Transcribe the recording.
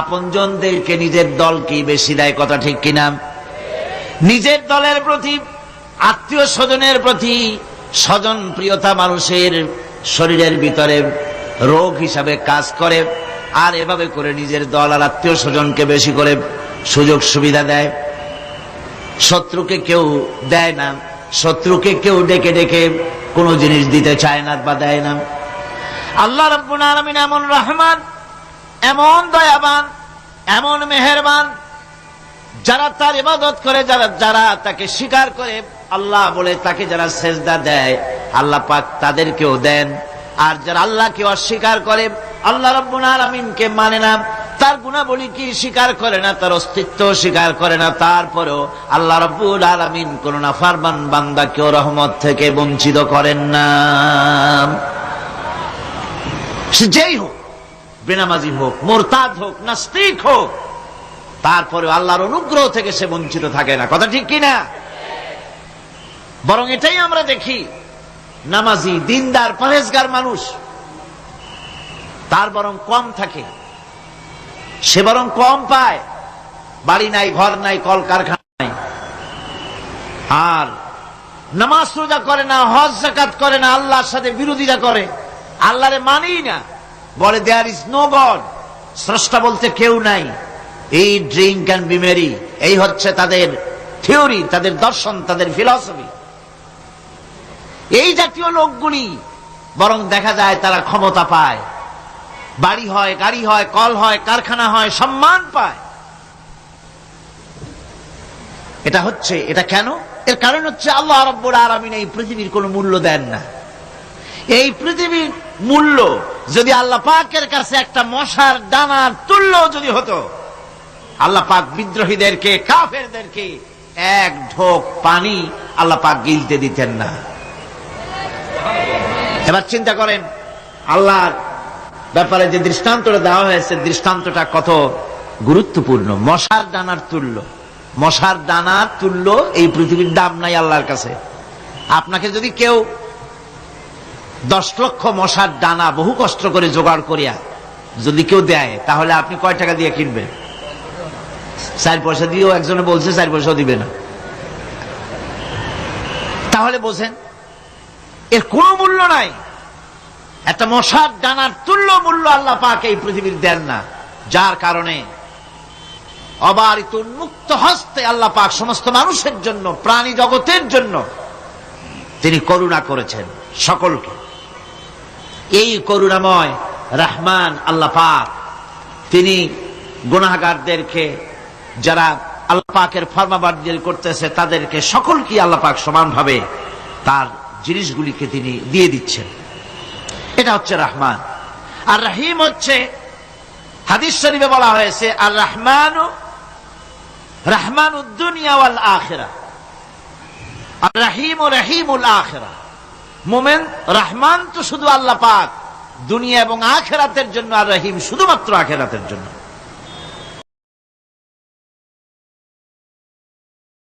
আপনজনদেরকে নিজের দলকেই বেশি দেয় কথা ঠিক কিনা? নিজের দলের প্রতি, আত্মীয় স্বজনের প্রতি, স্বজন প্রিয়তা মানুষের শরীরের ভিতরে রোগ হিসাবে কাজ করে, আর এভাবে করে নিজের দল আর আত্মীয় স্বজনকে বেশি করে সুযোগ সুবিধা দেয়। শত্রুকে কেউ দেয় না, শত্রুকে কেউ ডেকে ডেকে কোনো জিনিস দিতে চায় না বা দেয় না। আল্লাহ রব্বুল আলামিন এমন রহমান এমন দয়াবান, এমন মেহেরবান, যারা তার ইবাদত করে, যারা যারা তাকে স্বীকার করে, আল্লাহ বলে তাকে যারা সেজদা দেয়, আল্লাহ পাক তাদেরকেও দেন। আর যারা আল্লাহকে অস্বীকার করে, আল্লাহ রব্বুল আলামিনকে মানে না, তার গুণাবলী কি স্বীকার করে না, তার অস্তিত্ব স্বীকার করে না, তারপরেও আল্লাহ রব্বুল আলামিন কোন না ফারমান বান্দাকেও রহমত থেকে বঞ্চিত করেন না। যেই হোক বেনামাজি হোক, মোরতাদ হোক, নাস্তিক হোক তারপরে আল্লাহর অনুগ্রহ থেকে সে বঞ্চিত থাকে না। কথা ঠিক কিনা? বরং এটাই আমরা দেখি, নামাজি, দিনদার পরেজগার মানুষ, তার বরং কম থাকে। সে বরং কম পায়। বাড়ি নাই, ঘর নাই কল কারখানা নাই। আর নামাজ রোজা করে না, হজ জাকাত করে না, আল্লাহর সাথে বিরোধিতা করে, আল্লাহরে মানেই না। বলে দেয়ার ইজ নো গড স্রষ্টা বলতে কেউ নাই। এই ড্রিঙ্ক অ্যান্ড বিমেরি, এই হচ্ছে তাদের থিওরি, তাদের দর্শন, তাদের ফিলসফি। এই জাতীয় লোকগুলি, বরং দেখা যায় তারা ক্ষমতা পায়। বাড়ি হয়, গাড়ি হয়, কল হয়, কারখানা হয়, সম্মান পায়। এটা হচ্ছে, এটা কেন? এর কারণ হচ্ছে আল্লাহ রব্বুল আরামিন এই পৃথিবীর কোনো মূল্য দেন না। এই পৃথিবীর মূল্য যদি আল্লাহ পাকের কাছে একটা মশার ডানার তুল্য যদি হতো, আল্লাহ পাক বিদ্রোহীদেরকে, কাফেরদেরকে এক ঢোক পানি আল্লাহ পাক গিলতে দিতেন না। এবার চিন্তা করেন, আল্লাহর ব্যাপারে যে দৃষ্টান্তটা দেওয়া হয়েছে, দৃষ্টান্তটা কত গুরুত্বপূর্ণ? মশার ডানার তুল্য। মশার ডানার তুল্য এই পৃথিবীর দাম নাই আল্লাহর কাছে। আপনাকে যদি কেউ দশ লক্ষ মশার দানা বহু কষ্ট করে জোগাড় করিয়া যদি কেউ দেয়, তাহলে আপনি কয় টাকা দিয়ে কিনবেন চার পয়সা দিয়েও একজনে বলছে, চার পয়সাও দিবে না। তাহলে বোঝেন, এর কোনো মূল্য নাই। একটা মশার ডানার তুল্য মূল্য আল্লাহ পাক এই পৃথিবীর দেন না। যার কারণে অবারিত উন্মুক্ত হস্তে আল্লাহ পাক সমস্ত মানুষের জন্য, প্রাণী জগতের জন্য তিনি করুণা করেছেন সকলকে। এই করুণাময় রহমান আল্লাহ পাক, তিনি গুনাহগারদেরকে, যারা আল্লাহ পাকের ফর্মাবার্দিল করতেছে, তাদেরকে সকলকে আল্লাহ পাক সমানভাবে তার জিনিসগুলিকে তিনি দিয়ে দিচ্ছেন। এটা হচ্ছে রহমান। আর রাহিম হচ্ছে, হাদিস শরীফে বলা হয়েছে, আর রহমান রহমান উদ্দুনিয়া ওয়াল আখেরা। আর রাহিম ও রহিমুল আখেরা। মোমেন, রহমান তো শুধু আল্লাহ পাক। দুনিয়া এবং আখেরাতের জন্য আর রহিম শুধুমাত্র আখেরাতের জন্য।